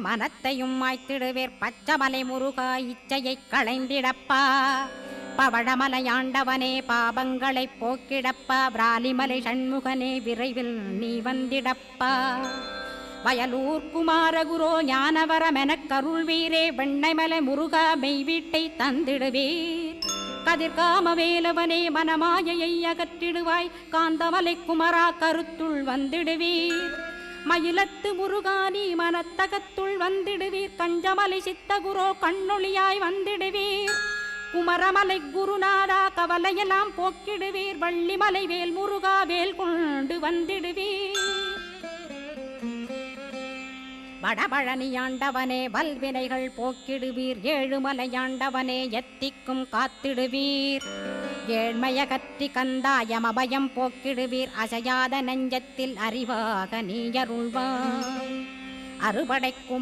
மனத்தையும் மாய்த்திடுவேர். பச்சமலை முருகா இச்சையைக் களைந்திடப்பா. பவழமலையாண்டவனே பாபங்களைப் போக்கிடப்பா. பிராலிமலை சண்முகனே விரைவில் நீ வந்திடப்பா. வயலூர் குமாரகுரோ ஞானவரமெனக் கருள்வீரே. வெண்ணைமலை முருகா மெய் வீட்டை தந்திடுவீர். கதிர்காம வேலவனே மனமாயையை அகற்றிடுவாய். காந்தமலை குமரா கருத்துள் வந்திடுவீர். மயிலத்து முருகானி மனத்தகத்துள் வந்திடுவீர். கஞ்சமலை சித்தகுரோ கண்ணொளியாய் வந்திடுவீர். குமரமலை குருநாதா கவலையெல்லாம் போக்கிடுவீர். வள்ளிமலை வேல் முருகா வேல் கொண்டு வந்திடுவீர். வடபழனியாண்டவனே வல்வினைகள் போக்கிடுவீர். ஏழுமலையாண்டவனே எத்திக்கும் காத்திடுவீர். ஏழ்மையகற்றி கந்தாயம் அபயம் போக்கிடுவீர். அசையாத நெஞ்சத்தில் அறிவாக நீயருள்வாய் அறுபடைக்கும்